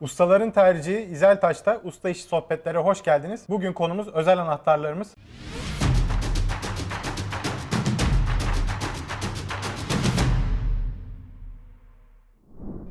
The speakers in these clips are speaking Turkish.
Ustaların tercihi İzel Taş'ta usta işi sohbetlere hoş geldiniz. Bugün konumuz özel anahtarlarımız.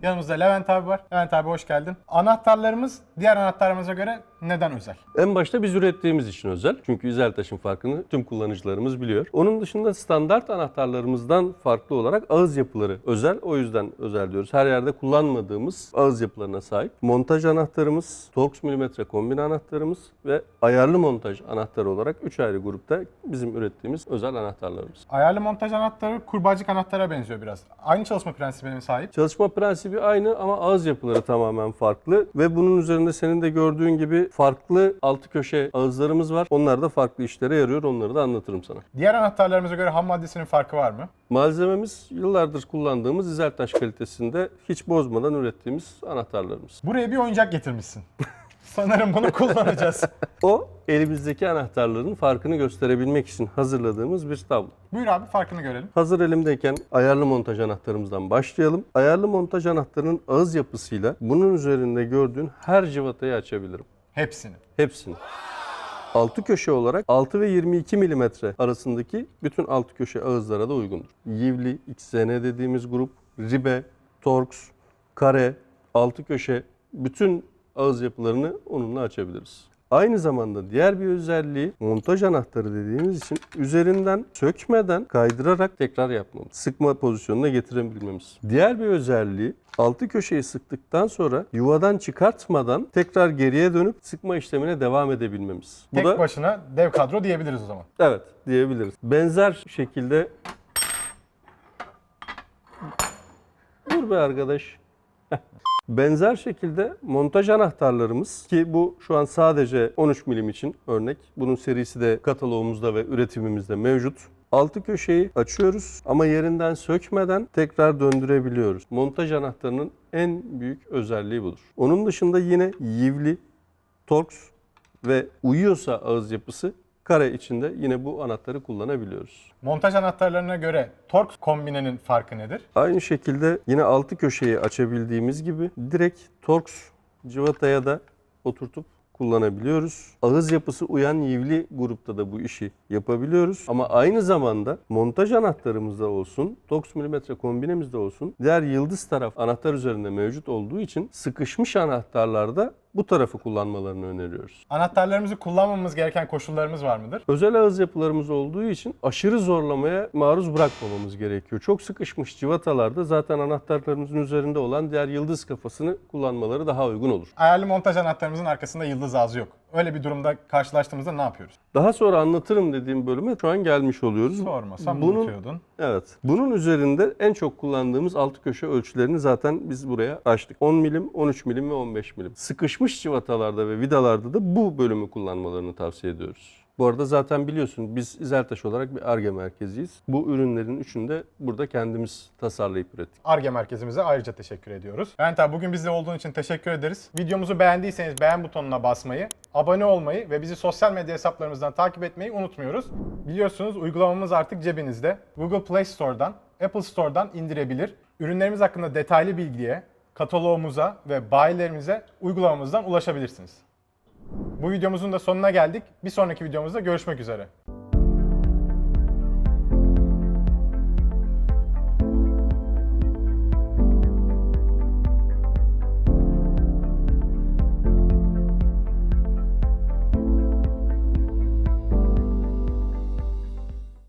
Yanımızda Levent abi var. Levent abi hoş geldin. Anahtarlarımız diğer anahtarlarımıza göre neden özel? En başta biz ürettiğimiz için özel. Çünkü İzeltaş'ın farkını tüm kullanıcılarımız biliyor. Onun dışında standart anahtarlarımızdan farklı olarak ağız yapıları özel. O yüzden özel diyoruz. Her yerde kullanmadığımız ağız yapılarına sahip. Montaj anahtarımız, Torx milimetre kombin anahtarımız ve ayarlı montaj anahtarı olarak 3 ayrı grupta bizim ürettiğimiz özel anahtarlarımız. Ayarlı montaj anahtarı kurbağacık anahtara benziyor biraz. Aynı çalışma prensibine sahip. Çalışma prensibi aynı ama ağız yapıları tamamen farklı ve bunun üzerinde senin de gördüğün gibi farklı altı köşe ağızlarımız var. Onlar da farklı işlere yarıyor. Onları da anlatırım sana. Diğer anahtarlarımıza göre ham maddesinin farkı var mı? Malzememiz yıllardır kullandığımız İzeltaş kalitesinde hiç bozmadan ürettiğimiz anahtarlarımız. Buraya bir oyuncak getirmişsin. Sanırım bunu kullanacağız. O elimizdeki anahtarların farkını gösterebilmek için hazırladığımız bir tablo. Buyur abi farkını görelim. Hazır elimdeyken ayarlı montaj anahtarımızdan başlayalım. Ayarlı montaj anahtarının ağız yapısıyla bunun üzerinde gördüğün her civatayı açabilirim. Hepsini. Hepsini. Altı köşe olarak 6 ve 22 mm arasındaki bütün altı köşe ağızlara da uygundur. Yivli, XZN dediğimiz grup, ribe, torx, kare, altı köşe bütün ağız yapılarını onunla açabiliriz. Aynı zamanda diğer bir özelliği montaj anahtarı dediğimiz için üzerinden sökmeden kaydırarak tekrar yapmamız. Sıkma pozisyonuna getirebilmemiz. Diğer bir özelliği altı köşeyi sıktıktan sonra yuvadan çıkartmadan tekrar geriye dönüp sıkma işlemine devam edebilmemiz. Bu Tek da başına dev kadro diyebiliriz o zaman. evet diyebiliriz. Benzer şekilde Dur be arkadaş. Benzer şekilde montaj anahtarlarımız ki bu şu an sadece 13 milim için örnek. Bunun serisi de katalogumuzda ve üretimimizde mevcut. Altı köşeyi açıyoruz ama yerinden sökmeden tekrar döndürebiliyoruz. Montaj anahtarının en büyük özelliği budur. Onun dışında yine yivli, torx ve uyuyorsa ağız yapısı kare içinde yine bu anahtarı kullanabiliyoruz. Montaj anahtarlarına göre Torx kombinenin farkı nedir? Aynı şekilde yine altı köşeyi açabildiğimiz gibi direkt Torx civataya da oturtup kullanabiliyoruz. Ağız yapısı uyan yivli grupta da bu işi yapabiliyoruz. Ama aynı zamanda montaj anahtarımızda olsun, Torx milimetre kombinemizde olsun, diğer yıldız taraf anahtar üzerinde mevcut olduğu için sıkışmış anahtarlarda bu tarafı kullanmalarını öneriyoruz. Anahtarlarımızı kullanmamamız gereken koşullarımız var mıdır? Özel ağız yapılarımız olduğu için aşırı zorlamaya maruz bırakmamamız gerekiyor. Çok sıkışmış civatalarda zaten anahtarlarımızın üzerinde olan diğer yıldız kafasını kullanmaları daha uygun olur. Ayarlı montaj anahtarımızın arkasında yıldız ağzı yok. Öyle bir durumda karşılaştığımızda ne yapıyoruz? Daha sonra anlatırım dediğim bölüme şu an gelmiş oluyoruz. Sormasam Bunun- unutuyordun. Evet. Bunun üzerinde en çok kullandığımız altı köşe ölçülerini zaten biz buraya açtık. 10 milim, 13 milim ve 15 milim. Sıkışmış civatalarda ve vidalarda da bu bölümü kullanmalarını tavsiye ediyoruz. Bu arada zaten biliyorsun biz İzeltaş olarak bir ARGE merkeziyiz. Bu ürünlerin üçünü de burada kendimiz tasarlayıp ürettik. ARGE merkezimize ayrıca teşekkür ediyoruz. Levent abi bugün bizle olduğun için teşekkür ederiz. Videomuzu beğendiyseniz beğen butonuna basmayı, abone olmayı ve bizi sosyal medya hesaplarımızdan takip etmeyi unutmuyoruz. Biliyorsunuz uygulamamız artık cebinizde. Google Play Store'dan, Apple Store'dan indirebilir. Ürünlerimiz hakkında detaylı bilgiye, kataloğumuza ve bayilerimize uygulamamızdan ulaşabilirsiniz. Bu videomuzun da sonuna geldik. Bir sonraki videomuzda görüşmek üzere.